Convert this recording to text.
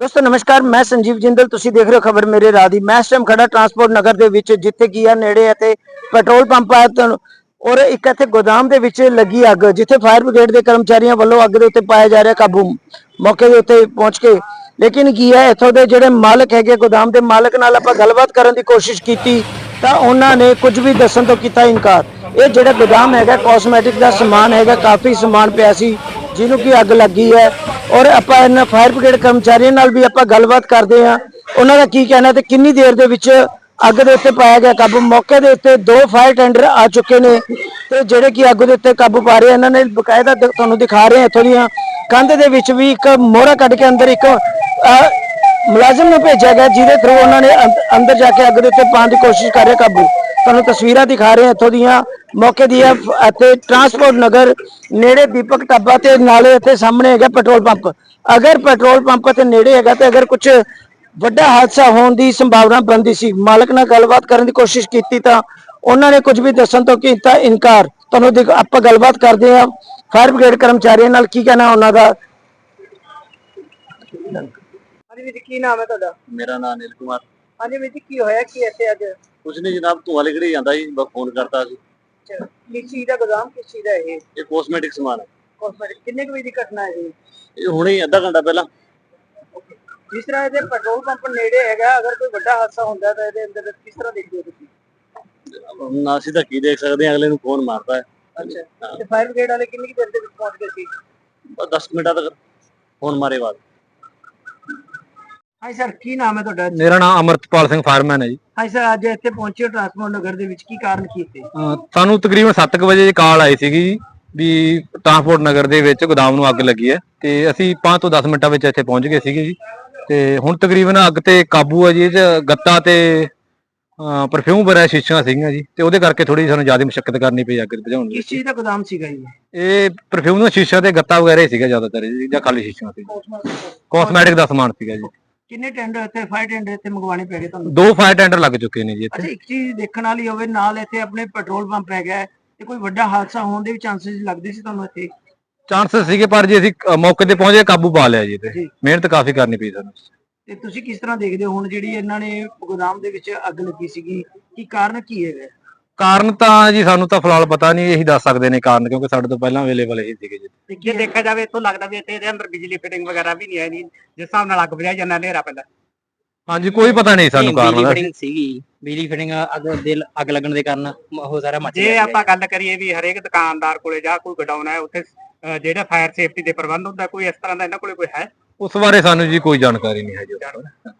ਦੋਸਤੋ, ਨਮਸਕਾਰ, ਮੈਂ ਸੰਜੀਵ ਜਿੰਦਲ, ਤੁਸੀਂ ਦੇਖ ਰਹੇ ਹੋ ਖਬਰ ਮੇਰੇ ਰਾਹ ਦੀ। ਮੈਂ ਇਸ ਟਾਈਮ ਖੜਾ ਟਰਾਂਸਪੋਰਟ ਨਗਰ ਦੇ ਵਿੱਚ, ਜਿੱਥੇ ਕੀ ਆ, ਨੇੜੇ ਅਤੇ ਪੈਟਰੋਲ ਪੰਪ ਆ ਤੁਹਾਨੂੰ ਔਰ ਇੱਕ ਇੱਥੇ ਗੋਦਾਮ ਦੇ ਵਿੱਚ ਲੱਗੀ ਅੱਗ, ਜਿੱਥੇ ਫਾਇਰ ਬ੍ਰਿਗੇਡ ਦੇ ਕਰਮਚਾਰੀਆਂ ਵੱਲੋਂ ਅੱਗ ਦੇ ਉੱਤੇ ਪਾਇਆ ਜਾ ਰਿਹਾ ਕਾਬੂ, ਮੌਕੇ ਦੇ ਉੱਤੇ ਪਹੁੰਚ ਕੇ। ਲੇਕਿਨ ਕੀ ਹੈ ਇੱਥੋਂ ਦੇ ਜਿਹੜੇ ਮਾਲਕ ਹੈਗੇ ਗੋਦਾਮ ਦੇ ਮਾਲਕ ਨਾਲ ਆਪਾਂ ਗੱਲਬਾਤ ਕਰਨ ਦੀ ਕੋਸ਼ਿਸ਼ ਕੀਤੀ, ਤਾਂ ਉਹਨਾਂ ਨੇ ਕੁਝ ਵੀ ਦੱਸਣ ਤੋਂ ਕੀਤਾ ਇਨਕਾਰ। ਇਹ ਜਿਹੜਾ ਗੋਦਾਮ ਹੈਗਾ ਕਾਸਮੈਟਿਕ ਦਾ ਸਮਾਨ ਹੈਗਾ, ਕਾਫੀ ਸਮਾਨ ਪਿਆ ਸੀ, ਜਿਹਨੂੰ ਕਿ ਅੱਗ ਲੱਗੀ ਹੈ ਔਰ ਆਪਾਂ ਇਹਨਾਂ ਫਾਇਰ ਬ੍ਰਿਗੇਡ ਕਰਮਚਾਰੀਆਂ ਨਾਲ ਵੀ ਆਪਾਂ ਗੱਲਬਾਤ ਕਰਦੇ ਹਾਂ। ਉਹਨਾਂ ਦਾ ਕੀ ਕਹਿਣਾ ਤੇ ਕਿੰਨੀ ਦੇਰ ਦੇ ਵਿੱਚ ਅੱਗ ਦੇ ਉੱਤੇ ਪਾਇਆ ਗਿਆ ਕਾਬੂ? ਮੌਕੇ ਦੇ ਉੱਤੇ ਦੋ ਫਾਇਰ ਟੈਂਡਰ ਆ ਚੁੱਕੇ ਨੇ ਤੇ ਜਿਹੜੇ ਕਿ ਅੱਗ ਦੇ ਉੱਤੇ ਕਾਬੂ ਪਾ ਰਹੇ ਇਹਨਾਂ ਨੇ ਬਕਾਇਦਾ ਤੁਹਾਨੂੰ ਦਿਖਾ ਰਹੇ ਇੱਥੋਂ ਦੀਆਂ। ਕੰਧ ਦੇ ਵਿੱਚ ਵੀ ਇੱਕ ਮੋਹਰਾ ਕੱਢ ਕੇ ਅੰਦਰ ਇੱਕ ਮੁਲਾਜ਼ਮ ਨੂੰ ਭੇਜਿਆ ਗਿਆ, ਜਿਹਦੇ ਥਰੂ ਉਹਨਾਂ ਨੇ ਅੰਦਰ ਜਾ ਕੇ ਅੱਗ ਦੇ ਉੱਤੇ ਪਾਉਣ ਦੀ ਕੋਸ਼ਿਸ਼ ਕਰ ਰਿਹਾ ਕਾਬੂ। ਤੁਹਾਨੂੰ ਤਸਵੀਰਾਂ ਦਿਖਾ ਰਹੇ ਹਾਂ ਇੱਥੋਂ ਦੀਆਂ। ਮੌਕੇ ਫ- ਅਤੇ ਟਰਾਂਸਪੋਰਟ ਨਗਰ ਨੇੜੇ ਦੀਪਕ ਢਾਬਾ ਤੇ ਨਾਲੇ ਇੱਥੇ ਸਾਹਮਣੇ ਹੈਗਾ ਪੈਟਰੋਲ ਪੰਪ। ਅਗਰ ਪੈਟਰੋਲ ਪੰਪ ਤੇ ਨੇੜੇ ਹੈਗਾ ਤੇ ਅਗਰ ਕੁਝ ਵੱਡਾ ਹਾਦਸਾ ਹੋਣ ਦੀ ਸੰਭਾਵਨਾ ਬਣਦੀ ਸੀ ਮਾਲਕ ਨਾਲ ਗੱਲਬਾਤ ਕਰਨ ਦੀ ਕੋਸ਼ਿਸ਼ ਕੀਤੀ ਤਾਂ ਉਹਨਾਂ ਨੇ ਕੁਝ ਵੀ ਦੱਸਣ ਤੋਂ ਕੀਤਾ ਇਨਕਾਰ। ਤੁਹਾਨੂੰ ਦੇਖ ਆਪਾਂ ਗੱਲਬਾਤ ਕਰਦੇ ਹਾਂ। ਫਾਇਰ ਬ੍ਰਿਗੇਡ ਕਰਮਚਾਰੀਆਂ ਨਾਲ ਕੀ ਕਹਿਣਾ ਉਹਨਾਂ ਦਾ? ਹਾਂਜੀ ਵੀਰ ਕੀ ਨਾਮ ਹੈ ਤੁਹਾਡਾ? ਮੇਰਾ ਨਾਮ ਅਨਿਲ ਕੁਮਾਰ। ਹਾਂਜੀ ਵੀਰ ਕੀ ਹੋਇਆ ਕੀ ਇੱਥੇ ਅੱਜ? ਕੁਝ ਨਹੀਂ ਜਨਾਬ ਧੂਆ ਲਿਕੜੀ ਜਾਂਦਾ ਸੀ ਬਸ ਫੋਨ ਕਰਤਾ ਸੀ। ਕਿਸ ਚੀਜ਼ ਦਾ ਗੋਦਾਮ ਕਿਸ ਚੀਜ਼ ਦਾ ਇਹ? ਇਹ ਕੋਸਮੈਟਿਕ ਸਮਾਨ ਹੈ। ਕਾਸਮੈਟਿਕ ਕਿੰਨੇ ਕੁ ਵਜੇ ਦੀ ਘਟਨਾ ਹੈ ਇਹ ਇਹ ਹੁਣੇ ਹੀ ਅੱਧਾ ਘੰਟਾ ਪਹਿਲਾਂ। ਜਿਸ ਤਰ੍ਹਾਂ ਇਹਦੇ ਪੈਟਰੋਲ ਪੰਪ ਨੇੜੇ ਹੈਗਾ ਅਗਰ ਕੋਈ ਵੱਡਾ ਹਾਦਸਾ ਹੁੰਦਾ ਤਾਂ ਇਹਦੇ ਅੰਦਰ ਕਿਸ ਤਰ੍ਹਾਂ ਦੇਖਦੇ ਹੋ ਤੁਸੀਂ? ਹੁਣ ਅਸੀਂ ਤਾਂ ਕੀ ਦੇਖ ਸਕਦੇ ਹਾਂ ਅਗਲੇ ਨੂੰ ਫੋਨ ਮਾਰਦਾ ਹੈ। ਅੱਛਾ ਤੇ ਫਾਇਰ ਬ੍ਰਿਗੇਡ ਵਾਲੇ ਕਿੰਨੀ ਕੁ ਦੇਰ ਦੇ ਵਿੱਚ ਪਹੁੰਚ ਗਏ ਸੀ? ਬਸ 10 ਮਿੰਟਾਂ ਤੱਕ ਫੋਨ ਮਾਰੇ ਬਾਅਦ। ਹਾਂਜੀ ਸਰ ਕੀ ਨਾਮ ਹੈ ਤੁਹਾਡਾ? ਮੇਰਾ ਨਾਮ ਅਮਰਤਪਾਲ ਸਿੰਘ ਫਾਰਮੈਨ ਹੈ ਜੀ। ਹਾਂਜੀ ਸਰ ਅੱਜ ਇੱਥੇ ਪਹੁੰਚੇ ਟਰਾਂਸਪੋਰਟ ਨਗਰ ਦੇ ਵਿੱਚ। ਕੀ ਕਾਰਨ ਕੀ ਸੀ ਅਹ ਸਾਨੂੰ ਤਕਰੀਬਨ 7:00 ਵਜੇ ਕਾਲ ਆਈ ਸੀਗੀ ਜੀ ਵੀ ਟਰਾਂਸਪੋਰਟ ਨਗਰ ਦੇ ਵਿੱਚ ਗੋਦਾਮ ਨੂੰ ਅੱਗ ਲੱਗੀ ਹੈ ਤੇ ਅਸੀਂ 5 ਤੋਂ 10 ਮਿੰਟਾਂ ਵਿੱਚ ਇੱਥੇ ਪਹੁੰਚ ਗਏ ਸੀਗੇ ਜੀ। ਤੇ ਹੁਣ ਤਕਰੀਬਨ ਅੱਗ ਤੇ ਕਾਬੂ ਹੈ ਜੀ ਇਹ 'ਚ ਗੱਤਾ ਤੇ ਪਰਫਿਊਮ ਭਰਿਆ ਸ਼ੀਸ਼ੀਆਂ ਸੀਗੀਆਂ ਜੀ ਤੇ ਉਹਦੇ ਕਰਕੇ ਥੋੜੀ ਸਾਨੂੰ ਜ਼ਿਆਦਾ ਮੁਸ਼ਕਲ ਕਰਨੀ ਪਈ ਅੱਗ ਬੁਝਾਉਣ ਕਿਸ ਵਿੱਚ ਚੀਜ਼ ਦਾ ਗੋਦਾਮ ਸੀਗਾ ਜੀ? ਇਹ ਪਰਫਿਊਮ ਦਾ ਸ਼ੀਸ਼ਾ ਤੇ ਗੱਤਾ ਵਗੈਰਾ ਹੀ ਸੀਗਾ ਜ਼ਿਆਦਾਤਰ ਜੀ ਜਾਂ ਖਾਲੀ ਸ਼ੀਸ਼ੀਆਂ ਸੀ ਕਾਸਮੈਟਿਕ ਦਾ ਸਮਾਨ ਸੀਗਾ ਜੀ। ਕਿੰਨੇ ਟੈਂਡਰ ਇੱਥੇ? ਫਾਇਰ ਟੈਂਡਰ ਇੱਥੇ ਮੰਗਵਾਣੇ ਪੈ ਗਏ ਤੁਹਾਨੂੰ? ਦੋ ਫਾਇਰ ਟੈਂਡਰ ਲੱਗ ਚੁੱਕੇ ਨੇ ਜੀ ਇੱਥੇ। ਅੱਛਾ ਇੱਕ ਚੀਜ਼ ਦੇਖਣ ਵਾਲੀ ਹੋਵੇ ਨਾਲ ਇੱਥੇ ਆਪਣੇ ਪੈਟਰੋਲ ਪੰਪ ਹੈਗਾ ਹੈ, ਤੇ ਕੋਈ ਵੱਡਾ ਹਾਦਸਾ ਹੋਣ ਦੇ ਵੀ ਚਾਂਸਸ ਲੱਗਦੇ ਸੀ ਤੁਹਾਨੂੰ ਇੱਥੇ? ਚਾਂਸਸ ਸੀਗੇ ਪਰ ਜੀ ਅਸੀਂ ਅ, ਮੌਕੇ ਤੇ ਪਹੁੰਚੇ ਕਾਬੂ ਪਾ ਲਿਆ ਜੀ ਤੇ ਜੀ। ਮਿਹਨਤ ਕਾਫੀ ਕਰਨੀ ਪਈ ਸਾਨੂੰ। ਤੇ ਤੁਸੀਂ ਕਿਸ ਤਰ੍ਹਾਂ ਦੇਖਦੇ ਹੋ ਹੁਣ ਜਿਹੜੀ ਇਹਨਾਂ ਨੇ ਗੋਦਾਮ ਦੇ ਵਿੱਚ ਅੱਗ ਲੱਗੀ ਸੀਗੀ? ਕੀ ਕਾਰਨ ਕੀ ਹੈਗਾ? ਕਾਰਨ ਤਾਂ ਜੀ ਸਾਨੂੰ ਤਾਂ ਫਿਲਹਾਲ ਪਤਾ ਨਹੀਂ ਇਹੀ ਦੱਸ ਸਕਦੇ ਨੇ ਕਾਰਨ ਕਿਉਂਕਿ ਸਾਡੇ ਤੋਂ ਪਹਿਲਾਂ ਅਵੇਲੇਬਲ ਇਹੀ ਸੀਗੇ ਜੀ। ਜੇ ਦੇਖਿਆ ਜਾਵੇ ਇੱਥੋਂ ਲੱਗਦਾ ਵੀ ਇੱਥੇ ਇਹਦੇ ਅੰਦਰ ਬਿਜਲੀ ਫਿਟਿੰਗ ਵਗੈਰਾ ਵੀ ਨਹੀਂ ਹੈ ਨਹੀਂ ਜਿਸ ਹਿਸਾਬ ਨਾਲ ਅੱਗ ਬੁਝਾਈ ਜਾਂਦਾ ਹਨੇਰਾ ਪੈਂਦਾ। ਹਾਂਜੀ ਕੋਈ ਪਤਾ ਨਹੀਂ ਸਾਨੂੰ ਕਾਰਨ। ਦਾ ਫਿਟਿੰਗ ਸੀਗੀ ਬਿਜਲੀ ਫਿਟਿੰਗ ਅੱਗ ਦੇ ਅੱਗ ਲੱਗਣ ਦੇ ਕਾਰਨ ਉਹ ਸਾਰਾ ਮੱਚ ਜੇ ਗਿਆ। ਆਪਾਂ ਗੱਲ ਕਰੀਏ ਵੀ ਹਰੇਕ ਦੁਕਾਨਦਾਰ ਕੋਲੇ ਜਾਂ ਕੋਈ ਗਡਾਊਨ ਹੈ ਉੱਥੇ ਜਿਹੜਾ ਫਾਇਰ ਸੇਫਟੀ ਦੇ ਪ੍ਰਬੰਧ ਹੁੰਦਾ ਕੋਈ ਇਸ ਤਰ੍ਹਾਂ ਦਾ ਇਹਨਾਂ ਕੋਲੇ ਕੋਈ ਹੈ? ਉਸ ਬਾਰੇ ਸਾਨੂੰ ਜੀ ਕੋਈ ਜਾਣਕਾਰੀ ਨਹੀਂ ਹੈ ਜੀ। ਉਸ ਬਾਰੇ।